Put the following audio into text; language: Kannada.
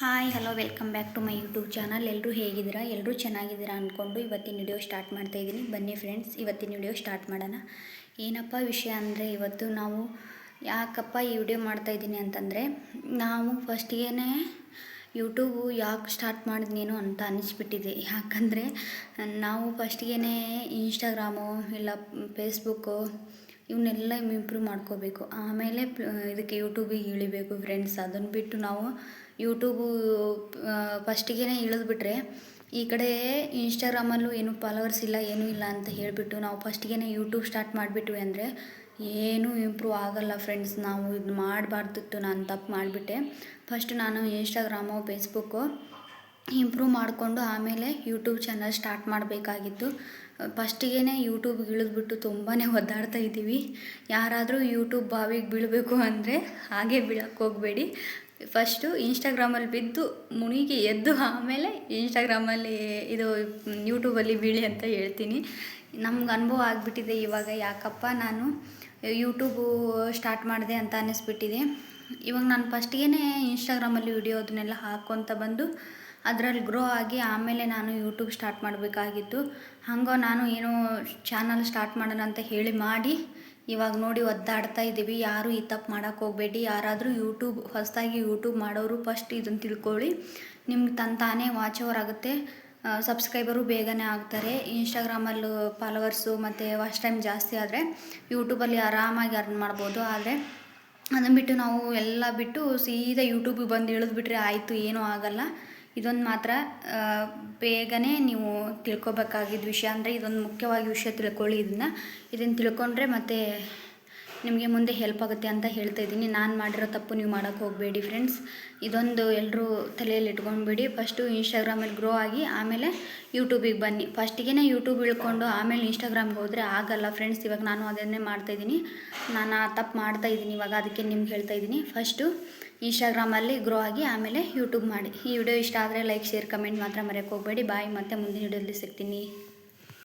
Hi, hello, welcome back to my YouTube channel. ಎಲ್ಲರೂ ಹೇಗಿದ್ದೀರಾ? ಎಲ್ಲರೂ ಚೆನ್ನಾಗಿದ್ದೀರಾ ಅಂದ್ಕೊಂಡು ಇವತ್ತಿನ ವಿಡಿಯೋ ಸ್ಟಾರ್ಟ್ ಮಾಡ್ತಾ ಇದ್ದೀನಿ. ಬನ್ನಿ ಫ್ರೆಂಡ್ಸ್, ಇವತ್ತಿನ ವಿಡಿಯೋ ಸ್ಟಾರ್ಟ್ ಮಾಡೋಣ. ಏನಪ್ಪ ವಿಷಯ ಅಂದರೆ, ಇವತ್ತು ನಾವು ಯಾಕಪ್ಪ ಈ ವಿಡಿಯೋ ಮಾಡ್ತಾ ಇದ್ದೀನಿ ಅಂತಂದರೆ, ನಾವು ಫಸ್ಟಿಗೆ ಯೂಟ್ಯೂಬು ಯಾಕೆ ಸ್ಟಾರ್ಟ್ ಮಾಡಿದ್ನೇನು ಅಂತ ಅನ್ನಿಸ್ಬಿಟ್ಟಿದೆ ಯಾಕಂದರೆ, ನಾವು ಫಸ್ಟಿಗೆ ಇನ್ಸ್ಟಾಗ್ರಾಮು ಇಲ್ಲ ಫೇಸ್ಬುಕ್ಕು ಇವನ್ನೆಲ್ಲ ಇಂಪ್ರೂವ್ ಮಾಡ್ಕೋಬೇಕು. ಆಮೇಲೆ ಇದಕ್ಕೆ ಯೂಟ್ಯೂಬಿಗೆ ಇಳಿಬೇಕು ಫ್ರೆಂಡ್ಸ್ ಅದನ್ನು ಬಿಟ್ಟು ನಾವು ಯೂಟ್ಯೂಬು ಫಸ್ಟಿಗೆ ಇಳಿದ್ಬಿಟ್ರೆ ಈ ಕಡೆ ಇನ್ಸ್ಟಾಗ್ರಾಮಲ್ಲೂ ಏನು ಫಾಲೋವರ್ಸ್ ಇಲ್ಲ, ಏನೂ ಇಲ್ಲ ಅಂತ ಹೇಳಿಬಿಟ್ಟು ನಾವು ಫಸ್ಟಿಗೆ ಯೂಟ್ಯೂಬ್ ಸ್ಟಾರ್ಟ್ ಮಾಡಿಬಿಟ್ವಿ ಅಂದರೆ ಏನೂ ಇಂಪ್ರೂವ್ ಆಗಲ್ಲ ಫ್ರೆಂಡ್ಸ್ ನಾವು ಇದು ಮಾಡಬಾರ್ದಿತ್ತು, ನಾನು ತಪ್ಪು ಮಾಡಿಬಿಟ್ಟೆ. ಫಸ್ಟ್ ನಾನು ಇನ್ಸ್ಟಾಗ್ರಾಮು ಫೇಸ್ಬುಕ್ಕು ಇಂಪ್ರೂವ್ ಮಾಡಿಕೊಂಡು ಆಮೇಲೆ ಯೂಟ್ಯೂಬ್ ಚಾನಲ್ ಸ್ಟಾರ್ಟ್ ಮಾಡಬೇಕಾಗಿತ್ತು. ಫಸ್ಟಿಗೆ ಯೂಟ್ಯೂಬ್ಗೆ ಇಳಿದ್ಬಿಟ್ಟು ತುಂಬಾ ಒದ್ದಾಡ್ತಾ ಇದ್ದೀವಿ. ಯಾರಾದರೂ ಯೂಟ್ಯೂಬ್ ಬಾವಿಗೆ ಬೀಳಬೇಕು ಅಂದರೆ ಹಾಗೆ ಬೀಳಕ್ಕೆ ಹೋಗಬೇಡಿ. ಫಸ್ಟು ಇನ್ಸ್ಟಾಗ್ರಾಮಲ್ಲಿ ಬಿದ್ದು ಮುಳುಗಿ ಎದ್ದು ಆಮೇಲೆ ಇನ್ಸ್ಟಾಗ್ರಾಮಲ್ಲಿ ಇದು ಯೂಟ್ಯೂಬಲ್ಲಿ ಬೀಳಿ ಅಂತ ಹೇಳ್ತೀನಿ. ನಮ್ಗೆ ಅನುಭವ ಆಗಿಬಿಟ್ಟಿದೆ ಇವಾಗ. ಯಾಕಪ್ಪ ನಾನು ಯೂಟ್ಯೂಬು ಸ್ಟಾರ್ಟ್ ಮಾಡಿದೆ ಅಂತ ಅನ್ನಿಸ್ಬಿಟ್ಟಿದೆ ಇವಾಗ ನಾನು ಫಸ್ಟಿಗೆ ಇನ್ಸ್ಟಾಗ್ರಾಮಲ್ಲಿ ವಿಡಿಯೋ ಅದನ್ನೆಲ್ಲ ಹಾಕ್ಕೊತ ಬಂದು ಅದರಲ್ಲಿ ಗ್ರೋ ಆಗಿ ಆಮೇಲೆ ನಾನು ಯೂಟ್ಯೂಬ್ ಸ್ಟಾರ್ಟ್ ಮಾಡಬೇಕಾಗಿತ್ತು. ಹಾಗೋ ನಾನು ಏನೋ ಚಾನಲ್ ಸ್ಟಾರ್ಟ್ ಮಾಡೋಣ ಅಂತ ಹೇಳಿ ಮಾಡಿ ಇವಾಗ ನೋಡಿ ಒದ್ದಾಡ್ತಾ ಇದ್ದೀವಿ. ಯಾರೂ ಈ ತಪ್ಪು ಮಾಡೋಕ್ಕೆ ಹೋಗಬೇಡಿ. ಯಾರಾದರೂ ಯೂಟ್ಯೂಬ್ ಹೊಸದಾಗಿ ಯೂಟ್ಯೂಬ್ ಮಾಡೋರು ಫಸ್ಟ್ ಇದನ್ನು ತಿಳ್ಕೊಳ್ಳಿ. ನಿಮ್ಗೆ ತನ್ನ ತಾನೇ ವಾಚ್ ಓವರ್ ಆಗುತ್ತೆ. ಸಬ್ಸ್ಕ್ರೈಬರು ಬೇಗನೆ ಆಗ್ತಾರೆ. ಇನ್ಸ್ಟಾಗ್ರಾಮಲ್ಲೂ ಫಾಲೋವರ್ಸು ಮತ್ತು ವಾಚ್ ಟೈಮ್ ಜಾಸ್ತಿ ಆದರೆ ಯೂಟ್ಯೂಬಲ್ಲಿ ಆರಾಮಾಗಿ ಅರ್ನ್ ಮಾಡ್ಬೋದು. ಆದರೆ ಅದನ್ನು ಬಿಟ್ಟು ನಾವು ಎಲ್ಲ ಬಿಟ್ಟು ಸೀದಾ ಯೂಟ್ಯೂಬಿಗೆ ಬಂದು ಇಳಿದ್ಬಿಟ್ರೆ ಆಯಿತು, ಏನೂ ಆಗಲ್ಲ. ಇದೊಂದು ಮಾತ್ರ ಬೇಗನೆ ನೀವು ತಿಳ್ಕೊಬೇಕಾಗಿದ್ದ ವಿಷಯ ಅಂದರೆ ಇದೊಂದು ಮುಖ್ಯವಾಗಿ ವಿಷಯ ತಿಳ್ಕೊಳ್ಳಿ ಇದನ್ನು. ಇದನ್ನು ತಿಳ್ಕೊಂಡ್ರೆ ಮತ್ತೆ ನಿಮಗೆ ಮುಂದೆ ಹೆಲ್ಪ್ ಆಗುತ್ತೆ ಅಂತ ಹೇಳ್ತಾ ಇದ್ದೀನಿ. ನಾನು ಮಾಡಿರೋ ತಪ್ಪು ನೀವು ಮಾಡೋಕ್ಕೆ ಹೋಗಬೇಡಿ ಫ್ರೆಂಡ್ಸ್ ಇದೊಂದು ಎಲ್ಲರೂ ತಲೆಯಲ್ಲಿ ಇಟ್ಕೊಂಡ್ಬಿಡಿ. ಫಸ್ಟು ಇನ್ಸ್ಟಾಗ್ರಾಮಲ್ಲಿ ಗ್ರೋ ಆಗಿ, ಆಮೇಲೆ ಯೂಟ್ಯೂಬಿಗೆ ಬನ್ನಿ. ಫಸ್ಟಿಗೆ ಯೂಟ್ಯೂಬ್ ಇಳ್ಕೊಂಡು, ಆಮೇಲೆ ಇನ್ಸ್ಟಾಗ್ರಾಮ್ಗೆ ಹೋದರೆ ಆಗಲ್ಲ ಫ್ರೆಂಡ್ಸ್ ಇವಾಗ ನಾನು ಅದನ್ನೇ ಮಾಡ್ತಾಯಿದ್ದೀನಿ ನಾನು ಆ ತಪ್ಪು ಮಾಡ್ತಾ ಇದ್ದೀನಿ, ಇವಾಗ ಅದಕ್ಕೆ ನಿಮ್ಗೆ ಹೇಳ್ತಾ ಇದ್ದೀನಿ. ಫಸ್ಟು ಇನ್ಸ್ಟಾಗ್ರಾಮಲ್ಲಿ ಗ್ರೋ ಆಗಿ, ಆಮೇಲೆ ಯೂಟ್ಯೂಬ್ ಮಾಡಿ. ಈ ವಿಡಿಯೋ ಇಷ್ಟ ಆದರೆ ಲೈಕ್ ಶೇರ್ ಕಮೆಂಟ್ ಮಾತ್ರ ಮರೆಯೋಕ್ಕೆ ಹೋಗಬೇಡಿ. ಬಾಯಿ ಮತ್ತೆ ಮುಂದಿನ ವಿಡಿಯೋದಲ್ಲಿ ಸಿಗ್ತೀನಿ.